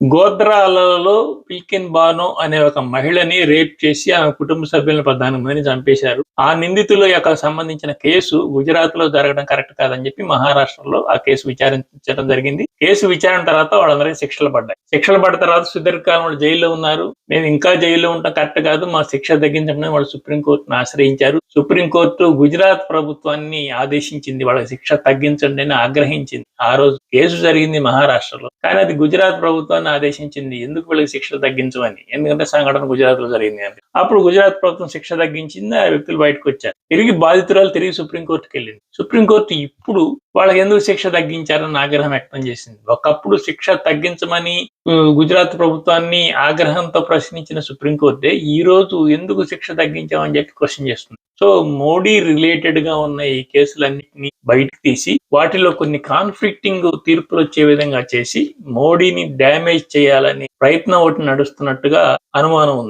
గోద్రాలలో పిల్కిన్ బానో అనే ఒక మహిళని రేప్ చేసి ఆమె కుటుంబ సభ్యులను పద్నాలుగు మందిని చంపేశారు. ఆ నిందితుల యొక్క సంబంధించిన కేసు గుజరాత్లో జరగడం కరెక్ట్ కాదని చెప్పి మహారాష్ట్రలో ఆ కేసు విచారించడం జరిగింది. కేసు విచారణ తర్వాత వాళ్ళందరికీ శిక్షలు పడ్డాయి. శిక్షలు పడ్డ తర్వాత సుదీర్ఘకాలం వాళ్ళు జైల్లో ఉన్నారు. మేము ఇంకా జైల్లో ఉంటాం. కరెక్ట్ కాదు. మా శిక్ష తగ్గించమని వాళ్ళు సుప్రీంకోర్టును ఆశ్రయించారు. సుప్రీంకోర్టు గుజరాత్ ప్రభుత్వాన్ని ఆదేశించింది. వాళ్ళ శిక్ష తగ్గించండి అని ఆగ్రహించింది. ఆ రోజు కేసు జరిగింది మహారాష్ట్రలో. కానీ అది గుజరాత్ ప్రభుత్వాన్ని ఆదేశించింది. ఎందుకు వీళ్ళకి శిక్ష తగ్గించమని? ఎందుకంటే సంఘటన గుజరాత్లో జరిగింది అని. అప్పుడు గుజరాత్ ప్రభుత్వం శిక్ష తగ్గించింది. ఆ వ్యక్తులు బయటకు వచ్చారు తిరిగి బాధితురాలు తిరిగి సుప్రీంకోర్టుకి వెళ్ళింది. సుప్రీంకోర్టు ఇప్పుడు వాళ్ళకి ఎందుకు శిక్ష తగ్గించారని ఆగ్రహం వ్యక్తం చేసింది. ఒకప్పుడు శిక్ష తగ్గించమని గుజరాత్ ప్రభుత్వాన్ని ఆగ్రహంతో ప్రశ్నించిన సుప్రీంకోర్టే ఈ రోజు ఎందుకు శిక్ష తగ్గించామని చెప్పి క్వశ్చన్ చేస్తుంది. సో మోడీ రిలేటెడ్గా ఉన్న ఈ కేసులన్నింటినీ బయటకు తీసి వాటిలో కొన్ని కాన్ఫ్లిక్టింగ్ తీర్పులు వచ్చే విధంగా చేసి మోడీని డ్యామేజ్ చేయాలని ప్రయత్నం ఒకటి నడుస్తున్నట్టుగా అనుమానం ఉంది.